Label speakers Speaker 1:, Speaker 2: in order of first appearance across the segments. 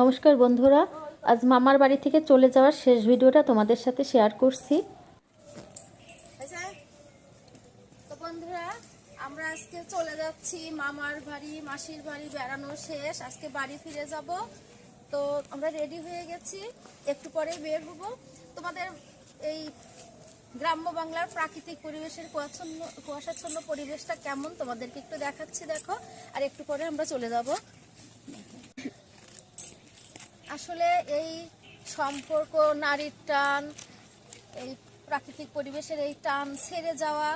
Speaker 1: নমস্কার বন্ধুরা, আজ মামার বাড়ি থেকে চলে যাওয়ার শেষ ভিডিওটা তোমাদের সাথে শেয়ার করছি।
Speaker 2: আচ্ছা তো বন্ধুরা, আমরা আজকে চলে যাচ্ছি মামার বাড়ি, মাসির বাড়ি বেড়ানো শেষ। আজকে বাড়ি ফিরে যাব। তো আমরা রেডি হয়ে গেছি। একটু পরে বের হব। তোমাদের এই গ্রাম্য বাংলার প্রাকৃতিক পরিবেশের কুয়াশাচ্ছন্ন পরিবেশটা কেমন? তোমাদেরকে একটু দেখাচ্ছি, দেখো। আর একটু পরে আমরা চলে যাব। আসলে এই সম্পর্ক, নারীর টান, এই প্রাকৃতিক পরিবেশের এই টান ছেড়ে যাওয়া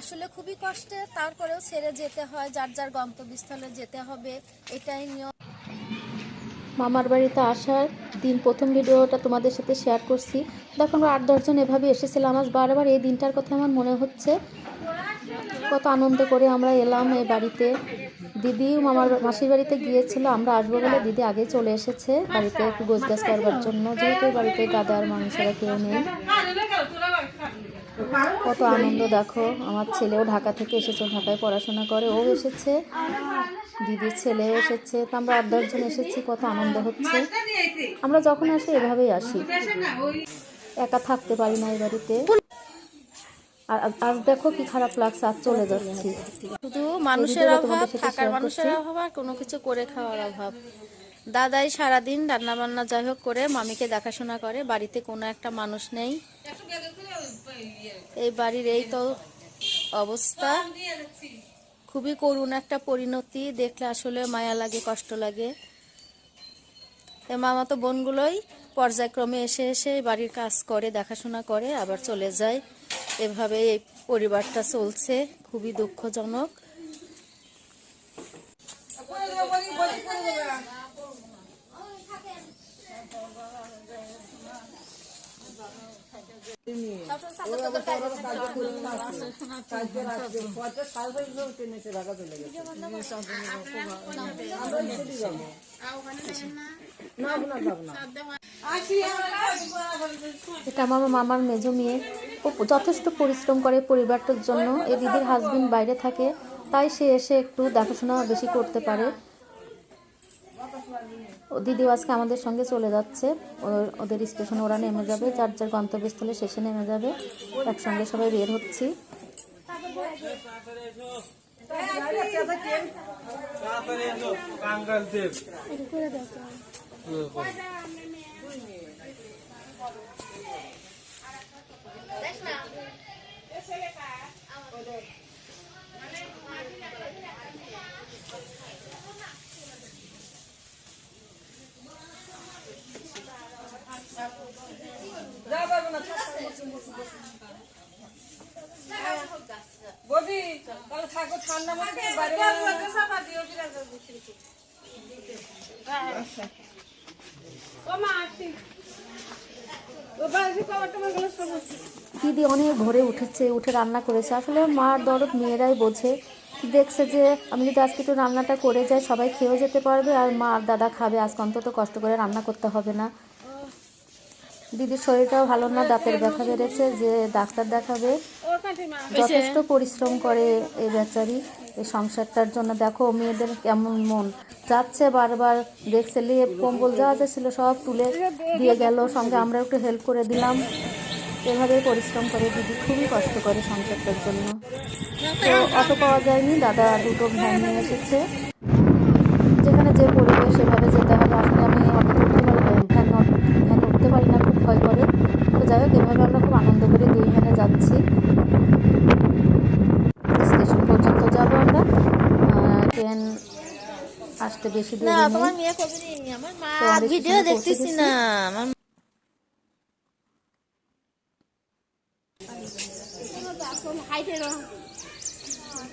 Speaker 2: আসলে খুবই কষ্টে। তারপরেও ছেড়ে যেতে হয়, যার যার গন্তব্যস্থলে যেতে হবে, এটাই নিয়ম।
Speaker 1: মামার বাড়িতে আসার দিন প্রথম ভিডিওটা তোমাদের সাথে শেয়ার করছি। দেখো, আমরা আট দশজন এভাবে এসেছিলাম। আজ বারবার এই দিনটার কথা আমার মনে হচ্ছে। কত আনন্দ করে আমরা এলাম এই বাড়িতে। দিদি মামার মাসির বাড়িতে গিয়েছিল, আমরা আসব বলে দিদি আগে চলে এসেছে বাড়িতে একটু গোছ গাছ করবার জন্য। যেহেতু বাড়িতে দাদা আর মানুষেরা কেউ নেই। কত আনন্দ দেখো, আমার ছেলেও ঢাকা থেকে এসেছে ঢাকায় পড়াশোনা করে, ও এসেছে, দিদির ছেলেও এসেছে, তো আমরা আট দশজন এসেছি, কত আনন্দ হচ্ছে। আমরা যখন আসি এভাবেই আসি। একা থাকতে পারি না এই বাড়িতে। আর আজ- দেখো কি খারাপ লাগছে আজ চলে যাচ্ছি।
Speaker 2: শুধু মানুষের অভাব থাকার মানুষের অভাব আর কোনো কিছু করে খাওয়ার অভাব। দাদাই সারাদিন রান্না বান্না যাই হোক করে মামিকে দেখাশোনা করে বাড়িতে কোনো একটা মানুষ নেই। এই বাড়ির এই তো অবস্থা। খুবই করুণ একটা পরিণতি দেখলে আসলে মায়া লাগে কষ্ট লাগে। এ মামা তো বোনগুলোই পর্যায়ক্রমে এসে এসে বাড়ির কাজ করে দেখাশোনা করে আবার চলে যায়। এভাবে এই পরিবারটা চলছে খুবই দুঃখজনক।
Speaker 1: এটা আমার মামার মেজো মেয়ে। ও যথেষ্ট পরিশ্রম করে পরিবারটার জন্য। এ দিদির হাজবেন্ড বাইরে থাকে তাই সে এসে একটু দেখাশোনা বেশি করতে পারে। ও দিদিও আজকে আমাদের সঙ্গে চলে যাচ্ছে। ও- ওদের স্টেশনে ওরা নেমে যাবে। যার যার গন্তব্যস্থলে শেষে নেমে যাবে। একসঙ্গে সবাই বের হচ্ছি।
Speaker 3: কাঙ্গাল দেব।
Speaker 4: ববি তাহলে থাকো ঠান্ডা মধ্যে বাইরে ও মা আসি ও বাসি কবার তোমার গেলে সব
Speaker 1: দিদি অনেক ভোরে উঠেছে, উঠে রান্না করেছে। আসলে মার দরদ মেয়েরাই বোঝে। দেখছে যে, আমি যদি আজকে একটু রান্নাটা করে যাই, সবাই খেয়েও যেতে পারবে আর মা আর দাদা খাবে। আজকে অন্তত কষ্ট করে রান্না করতে হবে না। দিদির শরীরটাও ভালো না, দাঁতের ব্যথা বেড়েছে, যে ডাক্তার দেখাবে, যথেষ্ট পরিশ্রম করে এই বেচারি, এই সংসারটার জন্য। দেখো, মেয়েদের কেমন মন। যাচ্ছে বারবার, দেখছে লিয়ে কম্বল যা যা ছিল সব তুলে দিয়ে গেল। সঙ্গে আমরা একটু হেল্প করে দিলাম। এভাবে পরিশ্রম করে দিদি খুবই কষ্ট করে সংসারটার জন্য। তো অটো পাওয়া যায়নি, দাদা দুটো ভ্যান নিয়ে এসেছে। যেখানে যে পরিবেশ সেভাবে যেতে হবে। আসলে আমি পারি ভ্যান ভ্যান উঠতে পারি না খুব ভয় করে। তো যাই হোক এভাবে আমরা খুব আনন্দ করে দুই ভ্যানে যাচ্ছি। স্টেশন পর্যন্ত যাব আমরা। আহ, ট্রেন আসতে বেশি দূর
Speaker 2: না তোমার মেয়ে কবে নেই? আমার মা ভিডিও দেখতেছি না আমার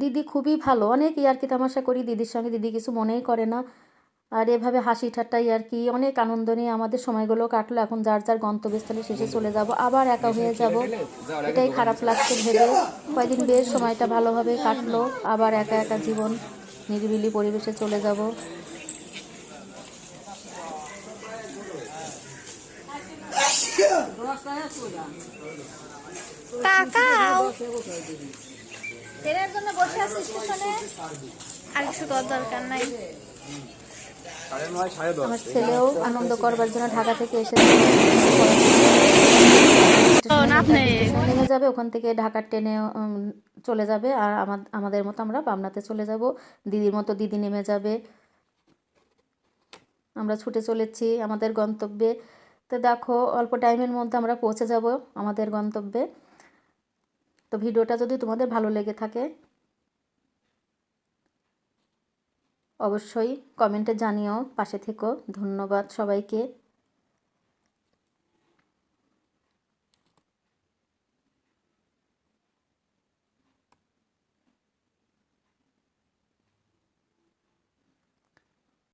Speaker 1: দিদি খুবই ভালো। অনেক ইয়ার্কি তামাশা করি, দিদির সঙ্গে দিদি কিছু মনেই করে না। আর এভাবে হাসি ঠাট্টা আর কি অনেক আনন্দ নিয়ে আমাদের সময়গুলো কাটলো। এখন যার যার গন্তব্যস্থলে শেষে চলে যাব, আবার একা হয়ে যাব। এটাই খারাপ লাগছে ভেবে। কয়েকদিন বেশ সময়টা ভালোভাবে কাটলো, আবার একা একা জীবন নিরিবিলি পরিবেশে চলে যাব।
Speaker 2: তাকাও ট্রেনের জন্য বসে আছি স্টেশনে। আর কিছু করার দরকার নাই।
Speaker 1: আমার ছেলেও আনন্দ করবার জন্য ঢাকা থেকে এসেছে। নেমে যাবে ওখান থেকে ঢাকার ট্রেনে চলে যাবে। আর আমাদের মতো আমরা পাবনাতে চলে যাব। দিদির মতো দিদি নেমে যাবে। আমরা ছুটে চলেছি আমাদের গন্তব্যে। তো দেখো অল্প টাইমের মধ্যে আমরা পৌঁছে যাব আমাদের গন্তব্যে। তো ভিডিওটা যদি তোমাদের ভালো লেগে থাকে অবশ্যই কমেন্টে জানিও পাশে থেকো ধন্যবাদ সবাইকে।